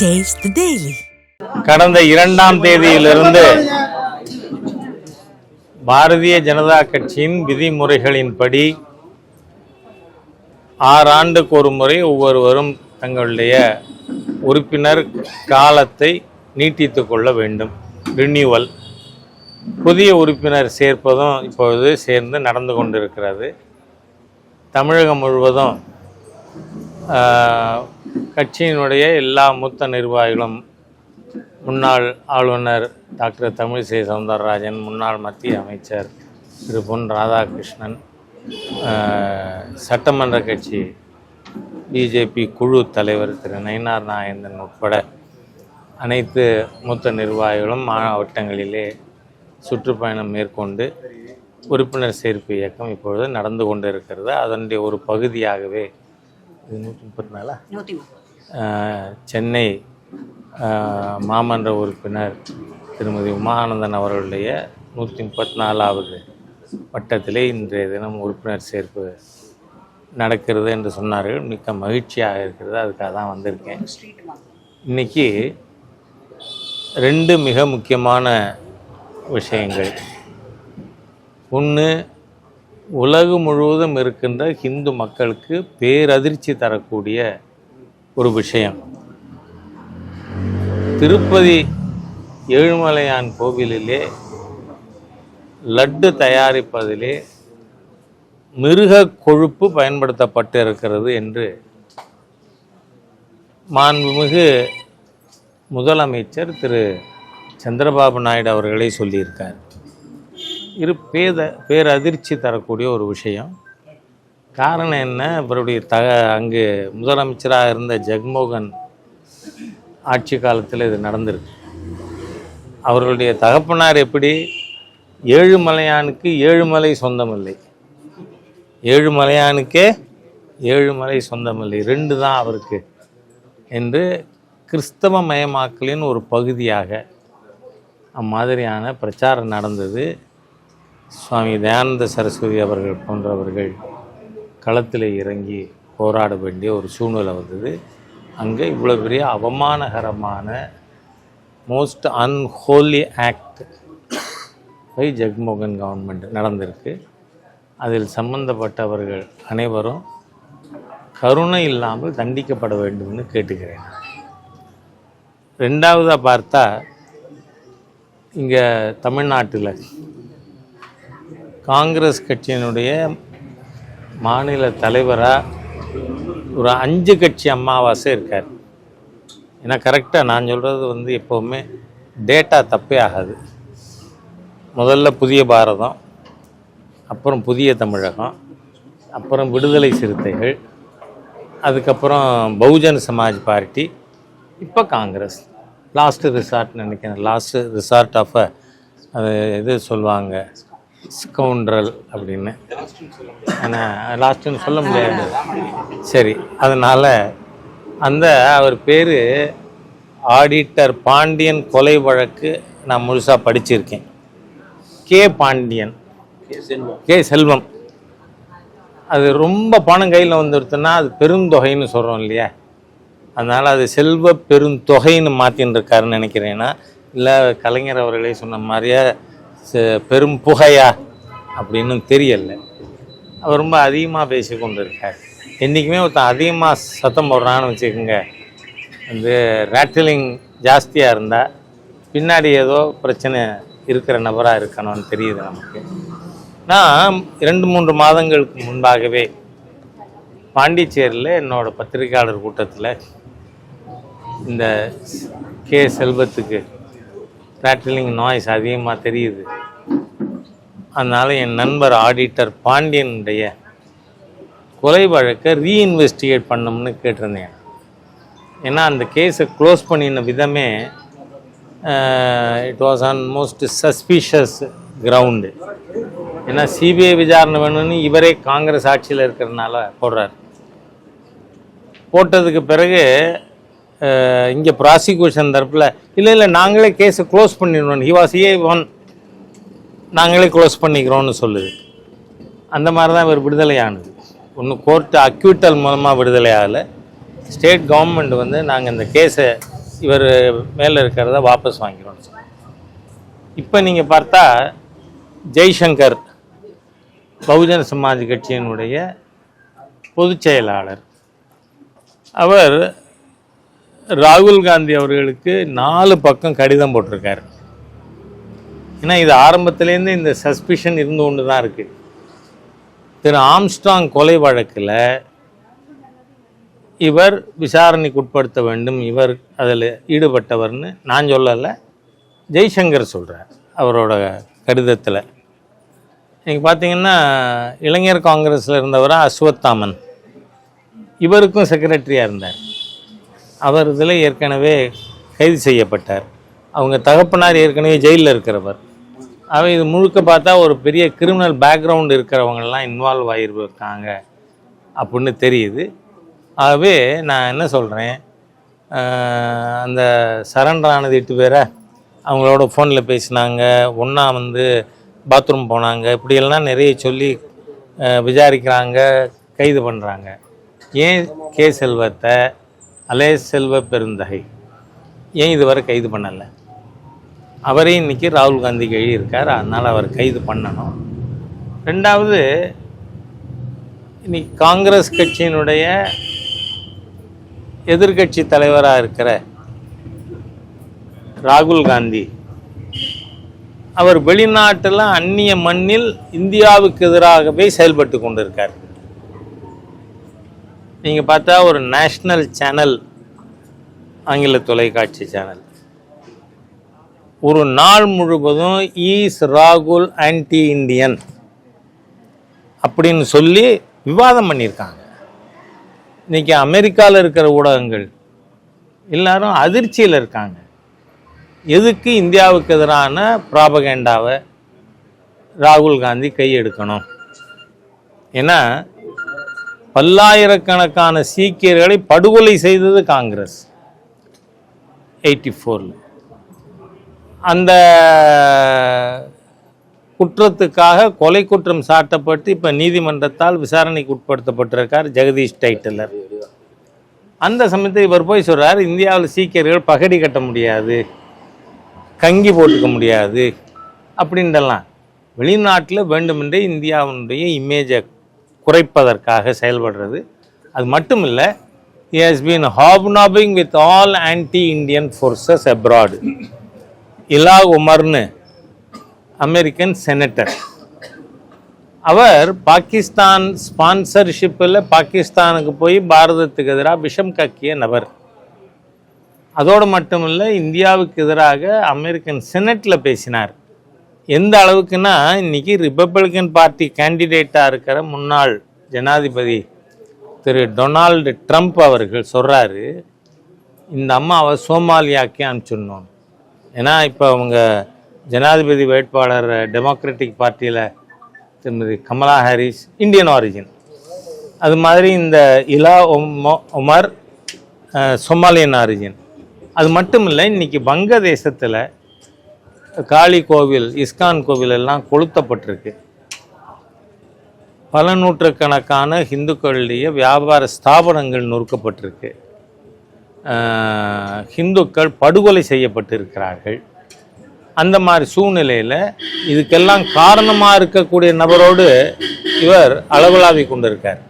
Taste daily கடந்த இரண்டாம் தேதியிலிருந்து பாரதிய ஜனதா கட்சியின் விதிமுறைகளின்படி ஆறாண்டுக்கு ஒரு முறை ஒவ்வொருவரும் தங்களுடைய உறுப்பினர் காலத்தை நீட்டித்து கொள்ள வேண்டும். ரினியூவல் புதிய உறுப்பினர் சேர்ப்பதும் இப்பொழுது சேர்ந்து நடந்து கொண்டிருக்கிறது. தமிழகம் முழுவதும் கட்சியினுடைய எல்லா மூத்த நிர்வாகிகளும் முன்னாள் ஆளுநர் டாக்டர் தமிழிசை சவுந்தரராஜன் முன்னாள் மத்திய அமைச்சர் திரு. பொன் ராதாகிருஷ்ணன் சட்டமன்ற கட்சி பிஜேபி குழு தலைவர் திரு. நயினார் நாயந்தன் உட்பட அனைத்து மூத்த நிர்வாகிகளும் மாவட்டங்களிலே சுற்றுப்பயணம் மேற்கொண்டு உறுப்பினர் சேர்ப்பு இயக்கம் இப்பொழுது நடந்து கொண்டு இருக்கிறது அதனுடைய ஒரு பகுதியாகவே இது நூற்றி முப்பத்தி நாலா சென்னை மாமன்ற உறுப்பினர் திருமதி உமானந்தன் அவர்களுடைய நூற்றி முப்பத்தி நாலாவது வட்டத்திலே இன்றைய தினம் உறுப்பினர் சேர்ப்பு நடக்கிறது என்று சொன்னார்கள். மிக்க மகிழ்ச்சியாக இருக்கிறது. அதுக்காக தான் வந்திருக்கேன். இன்னைக்கு ரெண்டு மிக முக்கியமான விஷயங்கள். ஒன்று உலகம் முழுவதும் இருக்கின்ற ஹிந்து மக்களுக்கு பேரதிர்ச்சி தரக்கூடிய ஒரு விஷயம். திருப்பதி ஏழுமலையான் கோவிலிலே லட்டு தயாரிப்பதிலே மிருக கொழுப்பு பயன்படுத்தப்பட்டு இருக்கிறது என்று மாண்புமிகு முதலமைச்சர் திரு. சந்திரபாபு நாயுடு அவர்களே சொல்லியிருக்கார். இரு பேத பேரதிர்ச்சி தரக்கூடிய ஒரு விஷயம். காரணம் என்ன? இவருடைய த அங்கு முதலமைச்சராக இருந்த ஜெகமோகன் ஆட்சி காலத்தில் இது நடந்திருக்கு. அவர்களுடைய தகப்பனார் எப்படி? ஏழுமலையானுக்கு ஏழுமலை சொந்தமில்லை. ஏழுமலையானுக்கே ஏழுமலை சொந்தமில்லை. ரெண்டு தான் அவருக்கு என்று கிறிஸ்தவ மயமாக்கலின் ஒரு பகுதியாக அம்மாதிரியான பிரச்சாரம் நடந்தது. சுவாமி தயானந்த சரஸ்வதி அவர்கள் போன்றவர்கள் களத்தில் இறங்கி போராட வேண்டிய ஒரு சூழ்நிலை வந்தது. அங்கே இவ்வளோ பெரிய அவமானகரமான most unholy act by Jaganmohan government நடந்திருக்கு. அதில் சம்பந்தப்பட்டவர்கள் அனைவரும் கருணை இல்லாமல் தண்டிக்கப்பட வேண்டும்னு கேட்டுக்கிறேன். ரெண்டாவதாக பார்த்தா இங்கே தமிழ்நாட்டில் காங்கிரஸ் கட்சியினுடைய மாநில தலைவராக ஒரு அஞ்சு கட்சி அமாவாசை இருக்கார். ஏன்னா கரெக்டாக நான் சொல்கிறது வந்து எப்போவுமே டேட்டா தப்பே ஆகாது. முதல்ல புதிய பாரதம் அப்புறம் புதிய தமிழகம் அப்புறம் விடுதலை சிறுத்தைகள் அதுக்கப்புறம் பகுஜன் சமாஜ் பார்ட்டி இப்போ காங்கிரஸ். லாஸ்ட்டு ரிசார்ட் நினைக்கிறேன். லாஸ்ட்டு ரிசார்ட் ஆஃப் அது இது சொல்லுவாங்க. ஸ்கவுண்ட்ரல் அப்படின்னு. ஆனால் லாஸ்ட்டுன்னு சொல்ல முடியாது. சரி அதனால் அந்த அவர் பேர் ஆடிட்டர் பாண்டியன் கொலை வழக்கு நான் முழுசாக படிச்சிருக்கேன். கே பாண்டியன். கே செல்வம். அது ரொம்ப பணம் கையில் வந்துடுத்துன்னா அது பெருந்தொகைன்னு சொல்கிறோம் இல்லையா? அதனால் அது செல்வ பெருந்தொகைன்னு மாற்றின்னு இருக்காருன்னு நினைக்கிறேன்னா இல்லை கலைஞர் அவர்களே சொன்ன மாதிரியே பெரும் புகையா அப்படின்னு தெரியலை. அவர் ரொம்ப அதிகமாக பேசி கொண்டு இருக்கார் என்றைக்குமே ஒருத்தன் அதிகமாக சத்தம் போடுறான்னு வச்சுக்கோங்க. வந்து ரேட்டிலிங் ஜாஸ்தியாக இருந்தால் பின்னாடி ஏதோ பிரச்சனை இருக்கிற நபராக இருக்கணும்னு தெரியுது நமக்கு. நான் இரண்டு மூன்று மாதங்களுக்கு முன்பாகவே பாண்டிச்சேரியில் என்னோடய பத்திரிகையாளர் கூட்டத்தில் இந்த கே செல்வத்துக்கு ரேட்டிலிங் நாய்ஸ் அதிகமாக தெரியுது. அதனால் என் நண்பர் ஆடிட்டர் பாண்டியனுடைய கொலை வழக்கை ரீஇன்வெஸ்டிகேட் பண்ணோம்னு கேட்டிருந்தேன். ஏன்னா அந்த கேஸை க்ளோஸ் பண்ணின விதமே it was on most suspicious ground ஏன்னா சிபிஐ விசாரணை வேணும்னு இவரே காங்கிரஸ் ஆட்சியில் இருக்கிறதுனால போடுறார். போட்டதுக்கு பிறகு இங்கே ப்ராசிக்யூஷன் தரப்பில். இல்லை இல்லை நாங்களே கேஸை க்ளோஸ் பண்ணிடுவோம் ஹி வாஸ் ஏ ஒன் நாங்களே க்ளோஸ் பண்ணிக்கிறோம்னு சொல்லுது. அந்த மாதிரி தான் இவர் விடுதலை ஆனது ஒன்று கோர்ட்டு அக்யூட்டல் மூலமாக விடுதலை ஆகலை. ஸ்டேட் கவர்மெண்ட் வந்து நாங்கள் இந்த கேஸை இவர் மேலே இருக்கிறத வாபஸ் வாங்கிறோம்னு சொல்லி இப்போ நீங்கள் பார்த்தா ஜெய்சங்கர் பகுஜன சமாஜ் கட்சியினுடைய பொதுச் செயலாளர். அவர் ராகுல் காந்தி அவர்களுக்கு நாலு பக்கம் கடிதம் போட்டிருக்காரு. ஏன்னா இது ஆரம்பத்திலேருந்து இந்த சஸ்பிஷன் இருந்து கொண்டு தான் இருக்குது திரு ஆம்ஸ்ட்ராங் கொலை வழக்கில் இவர் விசாரணைக்கு உட்படுத்த வேண்டும் இவர் அதில் ஈடுபட்டவர்னு நான் சொல்லலை ஜெய்சங்கர் சொல்கிறார் அவரோட கடிதத்தில். நீங்கள் பார்த்தீங்கன்னா இளைஞர் காங்கிரஸில் இருந்தவராக அஸ்வத்தாமன் இவருக்கும் செக்ரட்டரியாக இருந்தார். அவர் இதில் ஏற்கனவே கைது செய்யப்பட்டார். அவங்க தகப்பனார் ஏற்கனவே ஜெயிலில் இருக்கிறவர். அவன் இது முழுக்க பார்த்தா ஒரு பெரிய கிரிமினல் பேக்ரவுண்ட் இருக்கிறவங்கெல்லாம் இன்வால்வ் ஆகியிருக்காங்க அப்படின்னு தெரியுது. ஆகவே நான் என்ன சொல்கிறேன் அந்த சரண்டர் ஆனது எட்டு பேரை அவங்களோட ஃபோனில் பேசினாங்க. ஒன்றா வந்து பாத்ரூம் போனாங்க. இப்படியெல்லாம் நிறைய சொல்லி விசாரிக்கிறாங்க கைது பண்ணுறாங்க ஏன் கே செல்வத்தை அலே செல்வ பெருந்தகை. ஏன் இதுவரை கைது பண்ணலை? அவரே இன்னைக்கு ராகுல் காந்திக்கு எழுதியிருக்கார் அதனால் அவர் கைது பண்ணணும். ரெண்டாவது இன்னைக்கு காங்கிரஸ் கட்சியினுடைய எதிர்க்கட்சி தலைவராக இருக்கிற ராகுல் காந்தி அவர் வெளிநாட்டில் அந்நிய மண்ணில் இந்தியாவுக்கு எதிராகவே செயல்பட்டு கொண்டிருக்கார். நீங்கள் பார்த்தா ஒரு நேஷ்னல் சேனல் ஆங்கில தொலைக்காட்சி சேனல் ஒரு நாள் முழுவதும் ஈஸ் ராகுல் ஆன்டி இந்தியன் அப்படின்னு சொல்லி விவாதம் பண்ணியிருக்காங்க. இன்றைக்கி அமெரிக்காவில் இருக்கிற ஊடகங்கள் எல்லாரும் அதிர்ச்சியில் இருக்காங்க. எதுக்கு இந்தியாவுக்கு எதிரான ப்ராபகேண்டாவை ராகுல் காந்தி கையெடுக்கணும்? ஏன்னா பல்லாயிரக்கணக்கான சீக்கியர்களை படுகொலை செய்தது காங்கிரஸ். எயிட்டி ஃபோரில். அந்த குற்றத்துக்காக கொலை குற்றம் சாட்டப்பட்டு இப்போ நீதிமன்றத்தால் விசாரணைக்கு உட்படுத்தப்பட்டிருக்கார் ஜெகதீஷ் டைட்டிலர். அந்த சமயத்தில் இவர் போய் சொல்கிறார் இந்தியாவில் சீக்கியர்கள் பகடி கட்ட முடியாது கங்கி போட்டுக்க முடியாது அப்படின்றலாம் வெளிநாட்டில் வேண்டுமென்றே இந்தியாவினுடைய இமேஜை குறைப்பதற்காக செயல்படுறது. அது மட்டும் இல்லை he has been hobnobbing with all anti-Indian forces abroad. Ilhan உமர்னு American senator அவர் பாகிஸ்தான் ஸ்பான்சர்ஷிப்பில் பாகிஸ்தானுக்கு போய் பாரதத்துக்கு எதிராக விஷம் கக்கிய நபர். அதோடு மட்டுமில்லை இந்தியாவுக்கு எதிராக அமெரிக்கன் செனட்டில் பேசினார். எந்த அளவுக்குன்னா இன்னைக்கு ரிப்பப்ளிகன் பார்ட்டி கேண்டிடேட்டாக இருக்கிற முன்னாள் ஜனாதிபதி திரு டொனால்டு ட்ரம்ப் அவர்கள் சொல்கிறாரு இந்த அம்மாவை சோமாலியாக்கே அனுப்பிச்சிடணும். ஏன்னா இப்போ அவங்க ஜனாதிபதி வேட்பாளர் டெமோக்ராட்டிக் பார்ட்டியில் திருமதி கமலா ஹாரிஸ் இந்தியன் ஆரிஜின் அது மாதிரி இந்த இலா உமர் சோமாலியன் சொமாலியன் ஆரிஜின் அது மட்டும் இல்லை இன்றைக்கி வங்கதேசத்தில் காளி கோவில் இஸ்கான் கோவில் எல்லாம் கொளுத்தப்பட்டிருக்கு. பல நூற்றுக்கணக்கான ஹிந்துக்களுடைய வியாபார ஸ்தாபனங்கள் நொறுக்கப்பட்டிருக்கு. ஹிந்துக்கள் படுகொலை செய்யப்பட்டிருக்கிறார்கள். அந்த மாதிரி சூழ்நிலையில் இதுக்கெல்லாம் காரணமாக இருக்கக்கூடிய நபரோடு இவர் அளவலாவி கொண்டிருக்கார்.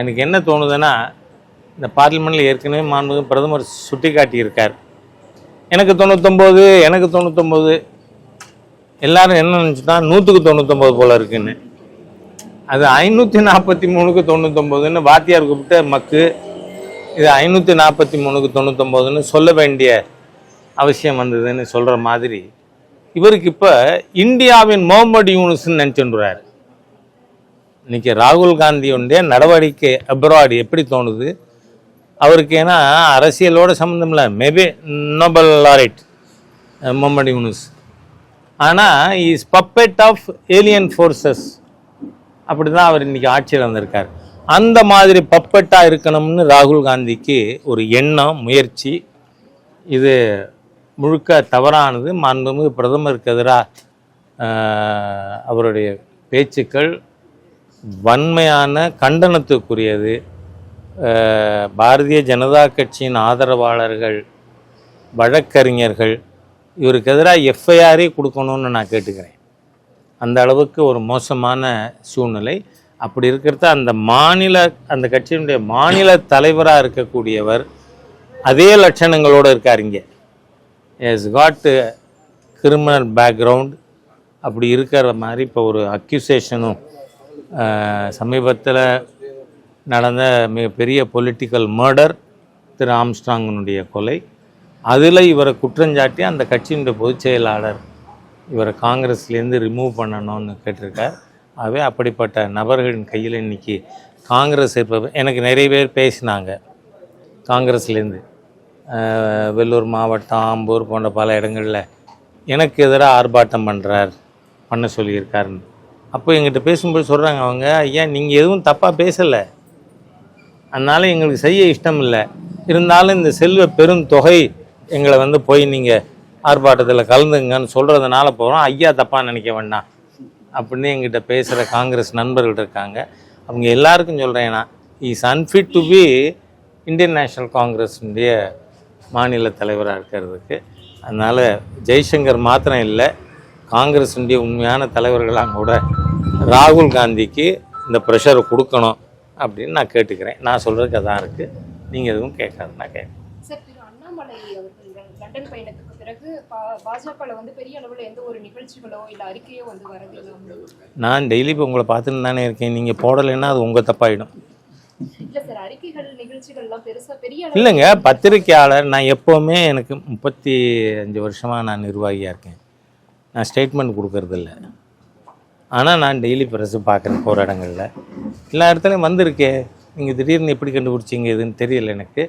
எனக்கு என்ன தோணுதுன்னா இந்த பார்லிமெண்ட்டில் ஏற்கனவே மாண்பு பிரதமர் சுட்டி காட்டியிருக்கார் எனக்கு தொண்ணூத்தொம்பது எனக்கு தொண்ணூத்தொம்பது. எல்லாரும் என்ன நினச்சிட்டா நூற்றுக்கு தொண்ணூத்தொம்பது போல இருக்குன்னு. அது ஐநூற்றி நாற்பத்தி மூணுக்கு தொண்ணூத்தொம்பதுன்னு வாத்தியார் கூப்பிட்ட மக்கு. இது ஐநூற்றி நாற்பத்தி மூணுக்கு தொண்ணூத்தொம்பதுன்னு சொல்ல வேண்டிய அவசியம் வந்ததுன்னு சொல்கிற மாதிரி. இவருக்கு இப்போ இந்தியாவின் முகமது யூனுஸ்ன்னு நினச்சிட்டுறாரு இன்னைக்கு ராகுல் காந்தியுடைய நடவடிக்கை அப்ராட் எப்படி தோணுது? அவருக்கு ஏன்னா அரசியலோட சம்மந்தம் இல்லை. Maybe Nobel laureate Muhammad Yunus. ஆனால் is puppet of alien forces அப்படி தான் அவர் இன்னைக்கு ஆட்சியில் வந்திருக்கார். அந்த மாதிரி பப்பெட்டாக இருக்கணும்னு ராகுல் காந்திக்கு ஒரு எண்ணம் முயற்சி. இது முழுக்க தவறானது. மாண்புமிகு பிரதமருக்கு எதிராக அவருடைய பேச்சுக்கள் வன்மையான கண்டனத்துக்குரியது. பாரதிய ஜனதா கட்சியின் ஆதரவாளர்கள் வழக்கறிஞர்கள் இவருக்கு எதிராக எஃப்ஐஆரே கொடுக்கணும்னு நான் கேட்டுக்கிறேன். அந்த அளவுக்கு ஒரு மோசமான சூழ்நிலை. அப்படி இருக்கிறத அந்த மாநில அந்த கட்சியினுடைய மாநில தலைவராக இருக்கக்கூடியவர் அதே லட்சணங்களோடு இருக்கார் இங்கே. எஸ் காட் கிரிமினல் பேக்ரவுண்ட் அப்படி இருக்கிற மாதிரி இப்போ ஒரு அக்யூசேஷனும் சமீபத்தில் நடந்த மிகப்பெரிய பொலிட்டிக்கல் மர்டர் திரு ஆம்ஸ்ட்ராங்கினுடைய கொலை. அதில் இவரை குற்றஞ்சாட்டி அந்த கட்சியினுடைய பொதுச் செயலாளர் இவரை காங்கிரஸ்லேருந்து ரிமூவ் பண்ணணும்னு கேட்டிருக்கார். ஆகவே அப்படிப்பட்ட நபர்களின் கையில் இன்னைக்கு காங்கிரஸ் இருப்ப எனக்கு நிறைய பேர் பேசினாங்க காங்கிரஸ்லேருந்து. வெள்ளூர் மாவட்டம் ஆம்பூர் போன்ற பல இடங்களில் எனக்கு எதிராக ஆர்ப்பாட்டம் பண்ணுறார் பண்ண சொல்லியிருக்காருன்னு. அப்போ எங்கிட்ட பேசும்போது சொல்கிறாங்க அவங்க ஐயா நீங்கள் எதுவும் தப்பாக பேசலை. அதனால் எங்களுக்கு செய்ய இஷ்டம் இல்லை இருந்தாலும் இந்த செல்வ பெரும் தொகை எங்களை வந்து போய் நீங்கள் ஆர்ப்பாட்டத்தில் கலந்துங்கன்னு சொல்கிறதுனால போகிறோம் ஐயா தப்பாக நினைக்க வேண்டாம். அப்படின்னு எங்கிட்ட பேசுகிற காங்கிரஸ் நண்பர்கள் இருக்காங்க. அவங்க எல்லாருக்கும் சொல்கிறேன் நான். Is unfit to be Indian National காங்கிரஸினுடைய மாநில தலைவராக இருக்கிறதுக்கு. அதனால் ஜெய்சங்கர் மாத்திரம் இல்லை காங்கிரஸினுடைய உண்மையான தலைவர்களாக கூட ராகுல் காந்திக்கு இந்த ப்ரெஷரை கொடுக்கணும். அப்படின்னு நான் கேட்டுக்கிறேன். நான் சொல்கிறதுக்கு அதான் இருக்குது நீங்கள் எதுவும் கேட்காது நான் கேட்குறேன். சார் திரு அண்ணாமலை அவர்கள் லண்டன் பயணத்துக்கு பிறகு பா- பாஜகல வந்து பெரிய அளவுல எந்த ஒரு நிகழ்ச்சிகளோ இல்ல அறிக்கையோ வந்து வரதில்லை. நான் டெய்லி இப்போ உங்களை பார்த்துன்னு தானே இருக்கேன். நீங்கள் போடலைன்னா அது உங்கள் தப்பாயிடும். இல்லைங்க பத்திரிக்கையாளர் நான் எப்போவுமே எனக்கு முப்பத்தி அஞ்சு வருஷமாக நான் நிர்வாகியாக இருக்கேன். நான் ஸ்டேட்மெண்ட் கொடுக்கறதில்ல. ஆனால் நான் டெய்லி ப்ரெஸ்ஸு பார்க்குறேன் போகிற இடங்களில். எல்லா இடத்துலையும் வந்திருக்கே. நீங்கள் திடீர்னு எப்படி கண்டுபிடிச்சிங்க இதுன்னு தெரியல எனக்கு.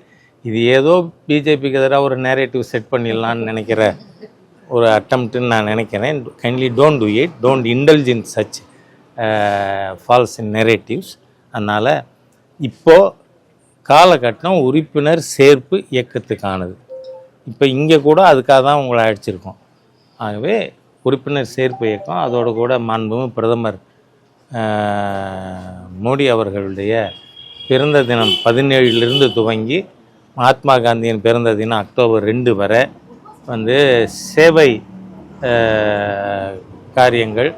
இது ஏதோ பிஜேபிக்கு எதிராக ஒரு நேரேட்டிவ் செட் பண்ணிடலான்னு நினைக்கிற ஒரு அட்டம்ப்ட்டுன்னு நான் நினைக்கிறேன். Kindly don't do it don't indulge in such false in narratives அதனால் இப்போது காலகட்டம் உறுப்பினர் சேர்ப்பு இயக்கத்துக்கானது. இப்போ இங்கே கூட அதுக்காக தான் உங்களை அழைச்சிருக்கோம். ஆகவே உறுப்பினர் சேர்ப்பு இயக்கம் அதோடு கூட மாண்புமிகு பிரதமர் மோடி அவர்களுடைய பிறந்த தினம் பதினேழிலிருந்து துவங்கி மகாத்மா காந்தியின் பிறந்த தினம் அக்டோபர் ரெண்டு வரை வந்து சேவை காரியங்கள்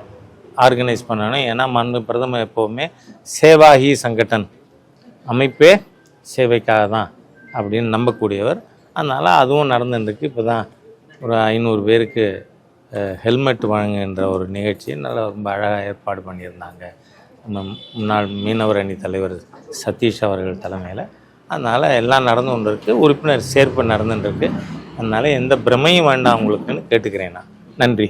ஆர்கனைஸ் பண்ணணும். ஏன்னா மாண்பு பிரதமர் எப்போவுமே சேவாகி சங்கடன் அமைப்பே சேவைக்காக தான் அப்படின்னு நம்பக்கூடியவர். அதனால் அதுவும் நடந்துருக்கு இப்போ தான் ஒரு ஐநூறு பேருக்கு ஹெல்மெட் வழங்குகின்ற ஒரு நிகழ்ச்சி நல்லா ரொம்ப அழகாக ஏற்பாடு பண்ணியிருந்தாங்க. நம்ம முன்னாள் மீனவர் அணி தலைவர் சதீஷ் அவர்கள் தலைமையில். அதனால் எல்லாம் நடந்து கொண்டு இருக்குது உறுப்பினர் சேர்ப்பு நடந்துட்டுருக்கு. அதனால் எந்த பிரமையும் வேண்டாம் உங்களுக்குன்னு கேட்டுக்கிறேன் நான். நன்றி.